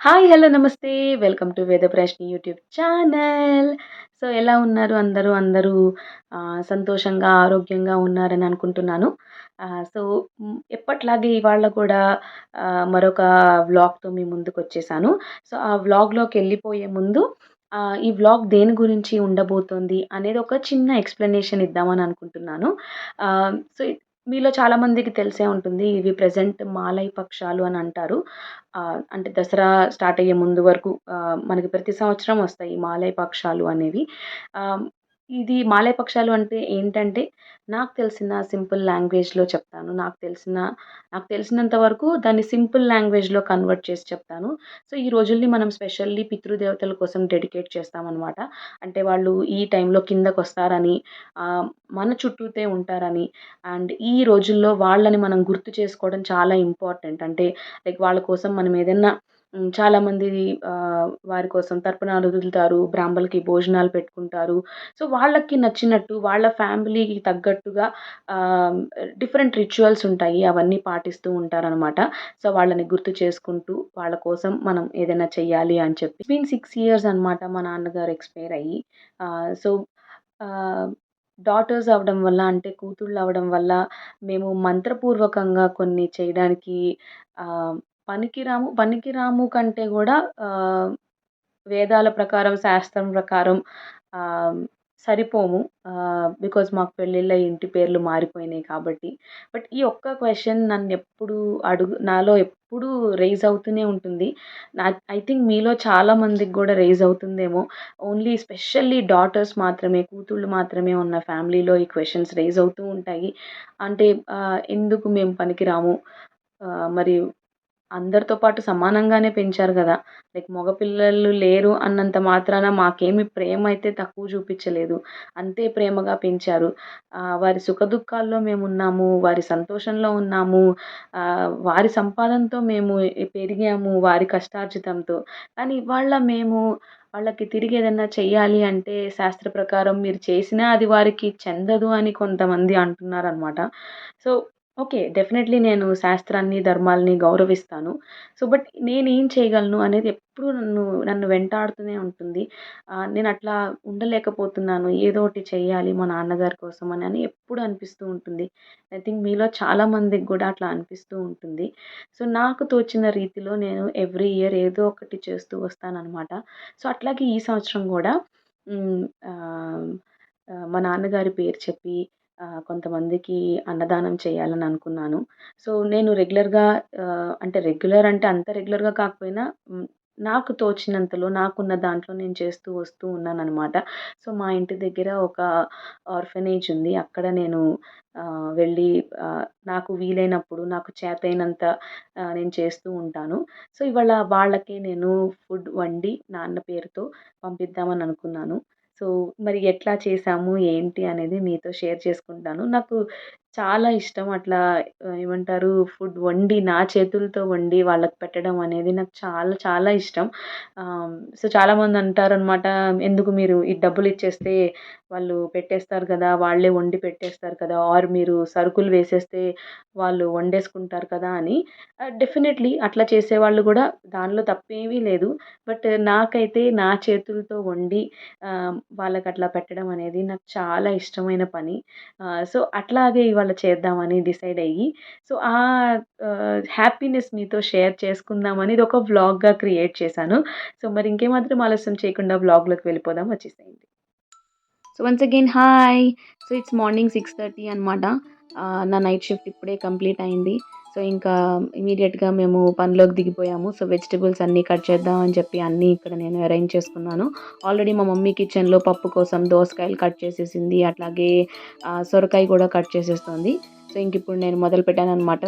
Hi! Hello! నమస్తే. Welcome to Vedaprashni YouTube channel. So, ఎలా ఉన్నారు అందరూ? అందరూ సంతోషంగా, ఆరోగ్యంగా ఉన్నారని అనుకుంటున్నాను. సో, ఎప్పట్లాగే ఇవాళ కూడా మరొక వ్లాగ్‌తో మీ ముందుకొచ్చేసాను. సో, ఆ వ్లాగ్లోకి వెళ్ళిపోయే ముందు ఈ వ్లాగ్ దేని గురించి ఉండబోతోంది అనేది ఒక చిన్న ఎక్స్‌ప్లనేషన్ ఇద్దామని అనుకుంటున్నాను. సో, మీలో చాలామందికి తెలిసే ఉంటుంది. ఇవి ప్రజెంట్ మాలై పక్షాలు అని అంటారు. అంటే దసరా స్టార్ట్ అయ్యే ముందు వరకు మనకి ప్రతి సంవత్సరం వస్తాయి ఈ మాలై పక్షాలు అనేవి. ఇది మాలే పక్షాలు అంటే ఏంటంటే, నాకు తెలిసిన సింపుల్ లాంగ్వేజ్‌లో చెప్తాను. నాకు తెలిసిన నాకు తెలిసినంత వరకు దాన్ని సింపుల్ లాంగ్వేజ్‌లో కన్వర్ట్ చేసి చెప్తాను. సో, ఈ రోజుల్ని మనం స్పెషల్లీ పితృదేవతల కోసం డెడికేట్ చేస్తామన్నమాట అంటే వాళ్ళు ఈ టైంలో కిందకు వస్తారని మన చుట్టూతే ఉంటారని అండ్ ఈ రోజుల్లో వాళ్ళని మనం గుర్తు చేసుకోవడం చాలా ఇంపార్టెంట్. అంటే లైక్ వాళ్ళ కోసం మనం ఏదన్నా చాలామంది వారి కోసం తర్పణాలు వదులుతారు. బ్రాహ్మలకి భోజనాలు పెట్టుకుంటారు. సో, వాళ్ళకి నచ్చినట్టు వాళ్ళ ఫ్యామిలీకి తగ్గట్టుగా డిఫరెంట్ రిచువల్స్ ఉంటాయి. అవన్నీ పాటిస్తూ ఉంటారనమాట. సో, వాళ్ళని గుర్తు చేసుకుంటూ వాళ్ళ కోసం మనం ఏదైనా చెయ్యాలి అని చెప్పి. బిట్వీన్ సిక్స్ ఇయర్స్ అనమాట మా నాన్నగారు ఎక్స్‌పైర్ అయ్యి. సో, డాటర్స్ అవ్వడం వల్ల అంటే కూతుళ్ళు అవ్వడం వల్ల మేము మంత్రపూర్వకంగా కొన్ని చేయడానికి పనికిరాము పనికిరాము కంటే కూడా వేదాల ప్రకారం, శాస్త్రం ప్రకారం సరిపోము. బికాస్ బికాజ్ మాకు పెళ్ళిళ్ళ ఇంటి పేర్లు మారిపోయినాయి కాబట్టి. బట్ ఈ ఒక్క క్వశ్చన్ నన్ను ఎప్పుడూ అడుగు నాలో ఎప్పుడూ రైజ్ అవుతూనే ఉంటుంది. నా ఐ థింక్ మీలో చాలా మందికి కూడా రైజ్ అవుతుందేమో. ఓన్లీ స్పెషల్లీ డాటర్స్ మాత్రమే, కూతుళ్ళు మాత్రమే ఉన్న ఫ్యామిలీలో ఈ క్వశ్చన్స్ రైజ్ అవుతూ ఉంటాయి. అంటే ఎందుకు మేము పనికిరాము? మరి అందరితో పాటు సమానంగానే పెంచారు కదా లైక్ మగపిల్లలు లేరు అన్నంత మాత్రాన మాకేమి ప్రేమ అయితే తక్కువ చూపించలేదు అంతే ప్రేమగా పెంచారు. వారి సుఖదుఖాల్లో మేమున్నాము. వారి సంతోషంలో ఉన్నాము. వారి సంపాదనతో మేము పెరిగాము. వారి కష్టార్జితంతో. కానీ ఇవాళ మేము వాళ్ళకి తిరిగి ఏదన్నా చెయ్యాలి అంటే శాస్త్ర ప్రకారం మీరు చేసినా అది వారికి చెందదు అని కొంతమంది అంటున్నారనమాట. So, okay. డెఫినెట్‌లీ నేను శాస్త్రాన్ని, ధర్మాల్ని గౌరవిస్తాను. సో, బట్ నేనేం చేయగలను అనేది ఎప్పుడూ నన్ను నన్ను వెంటాడుతూనే ఉంటుంది. ఆహ్, నేనట్లా ఉండలేకపోతున్నాను. ఏదో ఒకటి చేయాలి మా నాన్నగారి కోసం అని ఎప్పుడు అనిపిస్తూ ఉంటుంది. ఐ థింక్ మీలో చాలా మందికి గూడా అట్లా అనిపిస్తూ ఉంటుంది. సో, నాకు తోచిన రీతిలో నేను ఎవ్రీ ఇయర్ ఏదో ఒకటి చేస్తూ వస్తాననమాట. సో, అట్లాగే ఈ సంవత్సరం గూడా హ్మ్, ఆహ్, ఆహ్, మా నాన్నగారి పేరు చెప్పి కొంతమందికి అన్నదానం చేయాలని అనుకున్నాను. సో, నేను రెగ్యులర్‌గా అంటే రెగ్యులర్ అంటే అంత రెగ్యులర్‌గా కాకపోయినా నాకు తోచినంతలో నాకున్న దాంట్లో నేను చేస్తూ వస్తూ ఉన్నాననమాట. సో, మా ఇంటి దగ్గర ఒక ఆర్ఫనేజ్ ఉంది. అక్కడ నేను వెళ్ళి నాకు వీలైనప్పుడు నాకు చేతైనంత నేను చేస్తూ ఉంటాను. సో, ఇవాళ వాళ్ళకి నేను ఫుడ్ వండి నాన్న పేరుతో పంపిద్దామని అనుకున్నాను. సో, మరి ఎట్లా చేశాము, ఏంటి అనేది మీతో షేర్ చేసుకుంటాను. నాకు చాలా ఇష్టం అట్లా ఏమంటారు ఫుడ్ వండి నా చేతులతో వండి వాళ్ళకి పెట్టడం అనేది నాకు చాలా చాలా ఇష్టం. సో, చాలామంది అంటారనమాట, ఎందుకు మీరు ఈ డబ్బులు ఇచ్చేస్తే వాళ్ళు పెట్టేస్తారు కదా! వాళ్ళే వండి పెట్టేస్తారు కదా! ఆర్ మీరు సరుకులు వేసేస్తే వాళ్ళు వండేసుకుంటారు కదా! అని. డెఫినెట్‌లీ అట్లా చేసేవాళ్ళు కూడా దానిలో తప్పేమీ లేదు. బట్ నాకైతే నా చేతులతో వండి వాళ్ళకి అట్లా పెట్టడం అనేది నాకు చాలా ఇష్టమైన పని. సో, అట్లాగే ఇవాళ చేద్దామని డిసైడ్ అయ్యి, సో, ఆ హ్యాపీనెస్ మీతో షేర్ చేసుకుందామని ఒక వ్లాగ్‌గా క్రియేట్ చేశాను. సో, మరి ఇంకేమాత్రం ఆలస్యం చేయకుండా వ్లాగ్‌లోకి వెళ్ళిపోదాం వచ్చేసేయండి. So, once again hi! So, it's morning 6:30 అనమాట. నా నైట్ షిఫ్ట్ ఇప్పుడే కంప్లీట్ అయింది. సో, ఇంకా ఇమీడియట్గా మేము పనిలోకి దిగిపోయాము. సో, వెజిటబుల్స్ అన్నీ కట్ చేద్దాం అని చెప్పి అన్నీ ఇక్కడ నేను అరేంజ్ చేసుకున్నాను. ఆల్రెడీ మా మమ్మీ కిచెన్‌లో పప్పు కోసం దోసకాయలు కట్ చేసేసింది. అట్లాగే సొరకాయ కూడా కట్ చేసేస్తుంది సో, ఇంక ఇప్పుడు నేను మొదలుపెట్టాననమాట.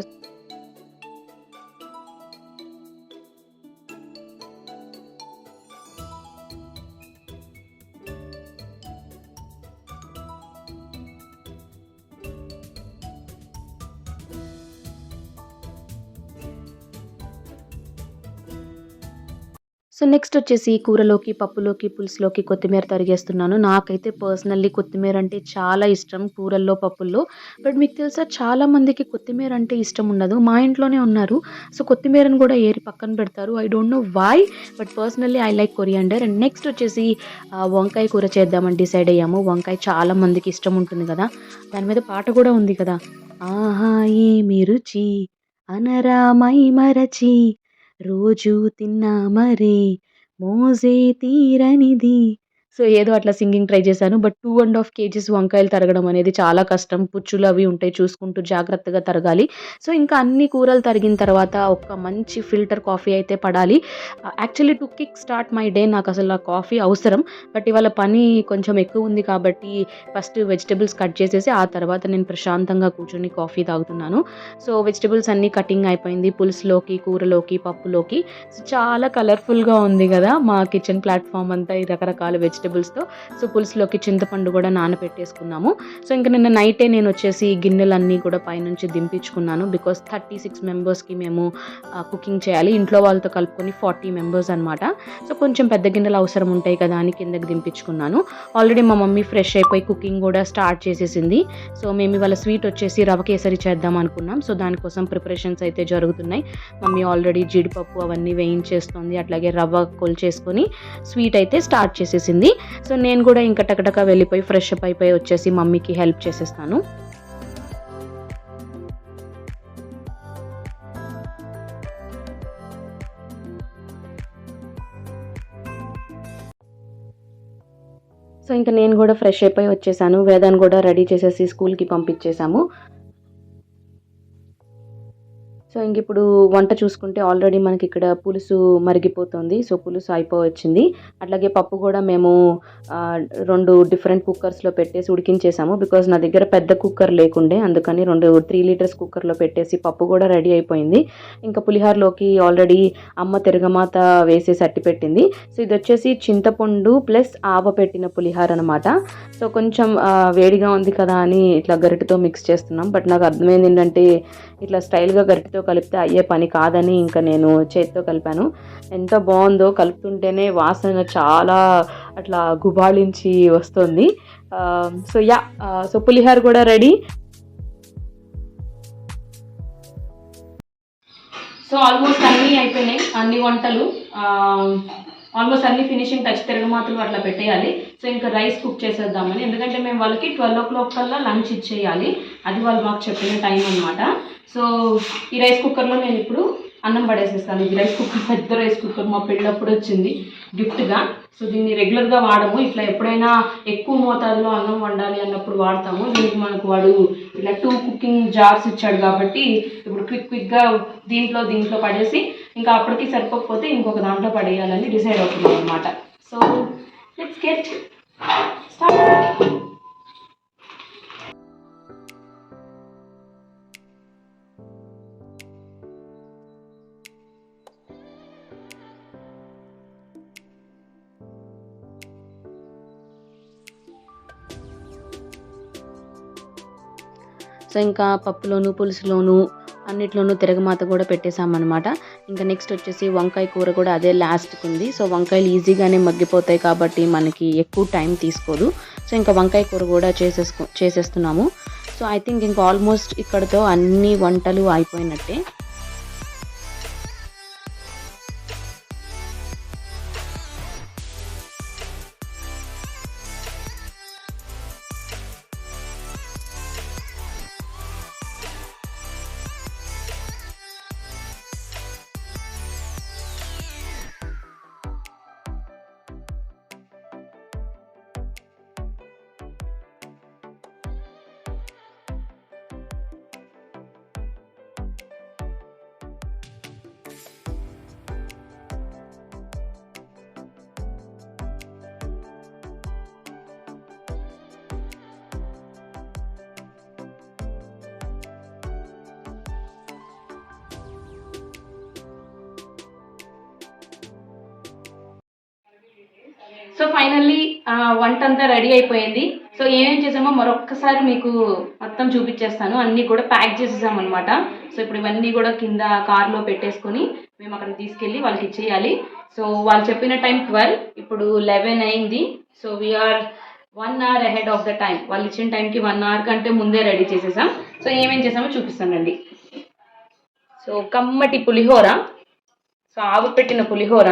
సో నెక్స్ట్ వచ్చేసి కూరలోకి పప్పులోకి పులుసులోకి కొత్తిమీర తరిగేస్తున్నాను. నాకైతే పర్సనల్లీ కొత్తిమీర అంటే చాలా ఇష్టం కూరల్లో పప్పుల్లో. బట్ మీకు తెలుసా చాలా మందికి కొత్తిమీర అంటే ఇష్టం ఉండదు. మా ఇంట్లోనే ఉన్నారు. సో కొత్తిమీరను కూడా ఏరి పక్కన పెడతారు. I don't know why but personally I like coriander and next వచ్చేసి వంకాయ కూర చేద్దామని డిసైడ్ అయ్యాము. వంకాయ చాలా మందికి ఇష్టం ఉంటుంది కదా. దాని మీద పాట కూడా ఉంది కదా. ఆహా ఏమి రుచి? అనరామై మరచి రోజూ తిన్నా మరే మోజే తీరనిది. సో ఏదో అట్లా సింగింగ్ ట్రై చేశాను. But two and half KGs వంకాయలు తరగడం అనేది చాలా కష్టం. పుచ్చులు అవి ఉంటాయి చూసుకుంటూ జాగ్రత్తగా తరగాలి. సో ఇంకా అన్ని కూరలు తరిగిన తర్వాత ఒక మంచి ఫిల్టర్ కాఫీ అయితే పడాలి. Actually to kick start my day నాకు అసలు ఆ కాఫీ అవసరం. బట్ ఇవాళ పని కొంచెం ఎక్కువ ఉంది కాబట్టి ఫస్ట్ వెజిటబుల్స్ కట్ చేసేసి ఆ తర్వాత నేను ప్రశాంతంగా కూర్చొని కాఫీ తాగుతున్నాను. సో వెజిటబుల్స్ అన్నీ కటింగ్ అయిపోయింది. పులుసులోకి కూరలోకి పప్పులోకి. సో చాలా కలర్ఫుల్గా ఉంది కదా మా కిచెన్ ప్లాట్ఫామ్ అంతా ఈ రకరకాల వెజిటబుల్స్తో సో పులుసులోకి చింతపండు కూడా నానబెట్టేసుకున్నాము సో ఇంకా నిన్న నైటే నేను వచ్చేసి గిన్నెలన్నీ కూడా పైనుంచి దింపించుకున్నాను. బికాస్ థర్టీ సిక్స్ మెంబర్స్కి మేము కుకింగ్ చేయాలి. ఇంట్లో వాళ్ళతో కలుపుకొని ఫార్టీ మెంబర్స్ అనమాట సో కొంచెం పెద్ద గిన్నెలు అవసరం ఉంటాయి కదా అని కిందకి దింపించుకున్నాను. ఆల్రెడీ మా మమ్మీ ఫ్రెష్ అయిపోయి కుకింగ్ కూడా స్టార్ట్ చేసేసింది. సో మేము ఇవాళ స్వీట్ వచ్చేసి రవ కేసరి చేద్దాం అనుకున్నాం. సో దానికోసం ప్రిపరేషన్స్ అయితే జరుగుతున్నాయి. మమ్మీ ఆల్రెడీ జీడిపప్పు అవన్నీ వేయించేస్తుంది. అట్లాగే రవ్వ కొలిచేసుకొని స్వీట్ అయితే స్టార్ట్ చేసేసింది. సో నేను కూడా ఇంకా టకటక వెళ్ళిపోయి ఫ్రెష్ అప్ అయిపోయి వచ్చేసి మమ్మీకి హెల్ప్ చేసేస్తాను. సో ఇంకా నేను కూడా ఫ్రెష్ అయిపోయి వచ్చేసాను. వేదాన్ని కూడా రెడీ చేసేసి స్కూల్కి పంపించేశాము సో ఇంక ఇప్పుడు వంట చూసుకుంటే ఆల్రెడీ మనకి ఇక్కడ పులుసు మరిగిపోతుంది. సో పులుసు అయిపోవచ్చింది. అట్లాగే పప్పు కూడా మేము రెండు డిఫరెంట్ కుక్కర్స్లో పెట్టేసి ఉడికించేసాము. బికాజ్ నా దగ్గర పెద్ద కుక్కర్ లేకుండే అందుకని రెండు త్రీ లీటర్స్ కుక్కర్లో పెట్టేసి పప్పు కూడా రెడీ అయిపోయింది. ఇంకా పులిహోరలోకి ఆల్రెడీ అమ్మ తిరగమాత వేసేసి అట్టి పెట్టింది. సో ఇది వచ్చేసి చింతపండు ప్లస్ ఆవ పెట్టిన పులిహోర అనమాట సో కొంచెం వేడిగా ఉంది కదా అని ఇట్లా గరిటతో మిక్స్ చేస్తున్నాం. బట్ నాకు అర్థమైంది ఏంటంటే ఇట్లా స్టైల్గా గరిటతో కలిపితే అయ్యే పని కాదని ఇంకా నేను చేతితో కలిపాను. ఎంత బాగుందో కలుపుతుంటేనే వాసన చాలా అట్లా గుబాళించి వస్తుంది. సో యా సో పులిహోర కూడా రెడీ. సో ఆల్మోస్ట్ అన్నీ అయిపోయినాయి అన్ని వంటలు. ఆల్మోస్ట్ అన్ని ఫినిషింగ్ టచ్ తిరగమాతలు అట్లా పెట్టేయాలి. సో ఇంకా రైస్ కుక్ చేసేద్దామని. ఎందుకంటే మేము వాళ్ళకి ట్వెల్వ్ ఓ క్లాక్ కల్లా లంచ్ ఇచ్చేయాలి. అది వాళ్ళు మాకు చెప్పిన టైం అనమాట సో ఈ రైస్ కుక్కర్లో నేను ఇప్పుడు అన్నం పడేసేస్తాను. ఇది రైస్ కుక్కర్ పెద్ద రైస్ కుక్కర్ మా పెళ్ళప్పుడు వచ్చింది గిఫ్ట్గా సో దీన్ని రెగ్యులర్గా వాడము. ఇట్లా ఎప్పుడైనా ఎక్కువ మోతాదులో అన్నం వండాలి అన్నప్పుడు వాడతాము. దీనికి మనకు వాడు ఇలా టూ కుకింగ్ జార్స్ ఇచ్చాడు కాబట్టి ఇప్పుడు క్విక్ క్విక్గా దీంట్లో దీంట్లో పడేసి ఇంకా అప్పటికి సరిపోకపోతే ఇంకొక దాంట్లో పడేయాలని డిసైడ్ అవుతున్నాం అనమాట so let's get start so ఇంకా పప్పులోను పులుసులోను అన్నిట్లోనూ తిరగమాత కూడా పెట్టేశామన్నమాట. ఇంకా నెక్స్ట్ వచ్చేసి వంకాయ కూర కూడా అదే లాస్ట్కి ఉంది సో వంకాయలు ఈజీగానే మగ్గిపోతాయి కాబట్టి మనకి ఎక్కువ టైం తీసుకోదు. సో ఇంకా వంకాయ కూర కూడా చేసేసుకో చేసేస్తున్నాము. సో ఐ థింక్ ఇంకా ఆల్మోస్ట్ ఇక్కడతో అన్ని వంటలు అయిపోయినట్టే. సో ఫైనల్లీ వంట అంతా రెడీ అయిపోయింది. సో ఏమేం చేసామో మరొక్కసారి మీకు మొత్తం చూపించేస్తాను. అన్నీ కూడా ప్యాక్ చేసేసాం అనమాట సో ఇప్పుడు ఇవన్నీ కూడా కింద కార్లో పెట్టేసుకొని మేము అక్కడ తీసుకెళ్ళి వాళ్ళకి ఇచ్చేయాలి. సో వాళ్ళు చెప్పిన టైం ట్వెల్వ్ ఇప్పుడు లెవెన్ అయింది. So we're one hour ahead of the time వాళ్ళు ఇచ్చిన టైంకి వన్ అవర్ కంటే ముందే రెడీ చేసేసాం. సో ఏమేం చేసామో చూపిస్తానండి సో కమ్మటి పులిహోర. సో ఆవు పెట్టిన పులిహోర.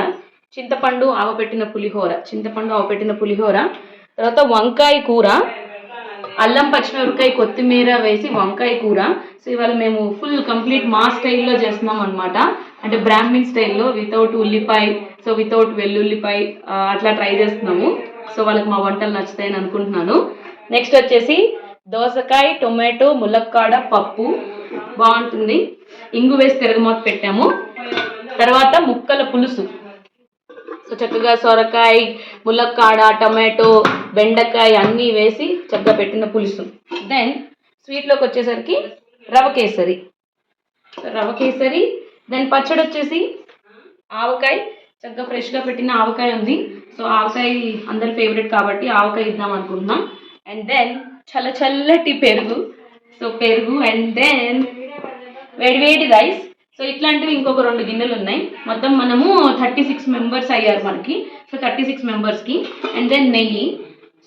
చింతపండు ఆవపెట్టిన పులిహోర. చింతపండు ఆవపెట్టిన పులిహోర. తర్వాత వంకాయ కూర. అల్లం పచ్చిమిరపకాయ కొత్తిమీర వేసి వంకాయ కూర. సో ఇవాళ మేము ఫుల్ కంప్లీట్ మా స్టైల్లో చేస్తున్నాం అనమాట అంటే బ్రాహ్మిన్ స్టైల్లో వితౌట్ ఉల్లిపాయ. సో వితౌట్ వెల్లుల్లిపాయ అట్లా ట్రై చేస్తున్నాము. సో వాళ్ళకి మా వంటలు నచ్చుతాయని అనుకుంటున్నాను. నెక్స్ట్ వచ్చేసి దోసకాయ టొమాటో ములక్కాడ పప్పు. బాగుంటుంది. ఇంగు వేసి తిరగమూత పెట్టాము. తర్వాత ముక్కల పులుసు. సో చక్కగా సొరకాయ ములక్కాడ టమాటో బెండకాయ అన్నీ వేసి చక్కగా పెట్టిన పులుసు. దెన్ స్వీట్లోకి వచ్చేసరికి రవ కేసరి. రవ కేసరి దెన్ పచ్చడి వచ్చేసి ఆవకాయ. చక్కగా ఫ్రెష్గా పెట్టిన ఆవకాయ ఉంది. సో ఆవకాయ అందరి ఫేవరెట్ కాబట్టి ఆవకాయ ఇద్దాం అనుకుంటున్నాం. అండ్ దెన్ చల్ల చల్లటి పెరుగు. సో పెరుగు అండ్ దెన్ వేడి వేడి రైస్ సో ఇట్లాంటివి ఇంకొక రెండు గిన్నెలు ఉన్నాయి. మొత్తం మనము థర్టీ సిక్స్ మెంబర్స్ అయ్యారు మనకి. సో థర్టీ సిక్స్ మెంబర్స్కి అండ్ దెన్ నెయ్యి.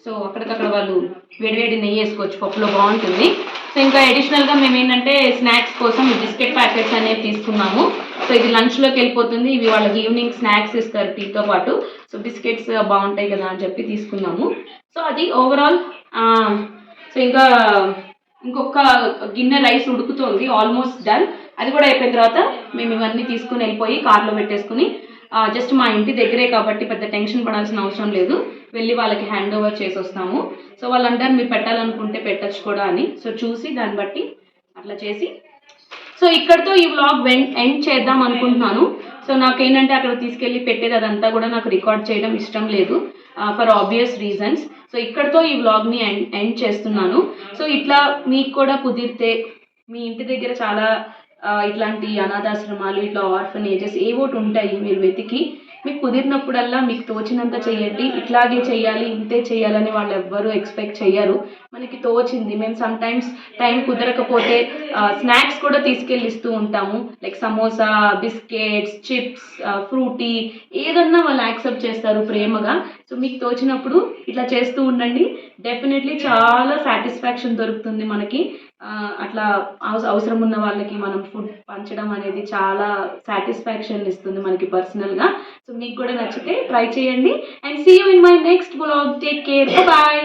సో అక్కడికక్కడ వాళ్ళు వేడివేడి నెయ్యి వేసుకోవచ్చు. పప్పులో బాగుంటుంది. సో ఇంకా అడిషనల్గా మేము ఏంటంటే స్నాక్స్ కోసం ఈ బిస్కెట్ ప్యాకెట్స్ అనేవి తీసుకున్నాము. సో ఇది లంచ్లోకి వెళ్ళిపోతుంది. ఇవి వాళ్ళకి ఈవినింగ్ స్నాక్స్ ఇస్తారు టీతో పాటు. సో బిస్కెట్స్ బాగుంటాయి కదా అని చెప్పి తీసుకున్నాము. సో అది ఓవరాల్ సో ఇంకా ఇంకొక గిన్నె రైస్ ఉడుకుతోంది. ఆల్మోస్ట్ డన్ అది కూడా అయిపోయిన తర్వాత మేము ఇవన్నీ తీసుకుని వెళ్ళిపోయి కార్లో పెట్టేసుకుని జస్ట్ మా ఇంటి దగ్గరే కాబట్టి పెద్ద టెన్షన్ పడాల్సిన అవసరం లేదు. వెళ్ళి వాళ్ళకి హ్యాండ్ ఓవర్ చేసి వస్తాము. సో వాళ్ళు అంటారు మీరు పెట్టాలనుకుంటే పెట్టచ్చు కూడా అని. సో చూసి దాన్ని బట్టి అట్లా చేసి. సో ఇక్కడతో ఈ వ్లాగ్ ఎండ్ చేద్దాం అనుకుంటున్నాను. సో నాకేంటంటే అక్కడ తీసుకెళ్ళి పెట్టేది అదంతా కూడా నాకు రికార్డ్ చేయడం ఇష్టం లేదు ఫర్ ఆబ్వియస్ రీజన్స్ సో ఇక్కడతో ఈ వ్లాగ్ని ఎండ్ ఎండ్ చేస్తున్నాను. సో ఇట్లా మీకు కూడా కుదిరితే మీ ఇంటి దగ్గర చాలా ఇట్లాంటి అనాథాశ్రమాలు ఇట్లా ఆర్ఫనేజెస్ ఏవోటి ఉంటాయి మీరు వెతికి మీకు కుదిరినప్పుడల్లా మీకు తోచినంత చెయ్యండి ఇట్లాగే చేయాలి ఇంతే చేయాలని వాళ్ళు ఎవ్వరూ ఎక్స్పెక్ట్ చెయ్యరు. మనకి తోచింది. మేము సమ్ టైమ్స్ టైం కుదరకపోతే స్నాక్స్ కూడా తీసుకెళ్ళి ఇస్తూ ఉంటాము. Like samosa biscuits chips Frooti ఏదన్నా వాళ్ళు యాక్సెప్ట్ చేస్తారు ప్రేమగా. సో మీకు తోచినప్పుడు ఇట్లా చేస్తూ ఉండండి. డెఫినెట్లీ చాలా సాటిస్ఫాక్షన్ దొరుకుతుంది మనకి. అట్లా అవస- అవసరం ఉన్న వాళ్ళకి మనం ఫుడ్ పంచడం అనేది చాలా సాటిస్ఫాక్షన్ ఇస్తుంది మనకి పర్సనల్గా సో మీకు కూడా నచ్చితే ట్రై చేయండి. And see you in my next blog take care bye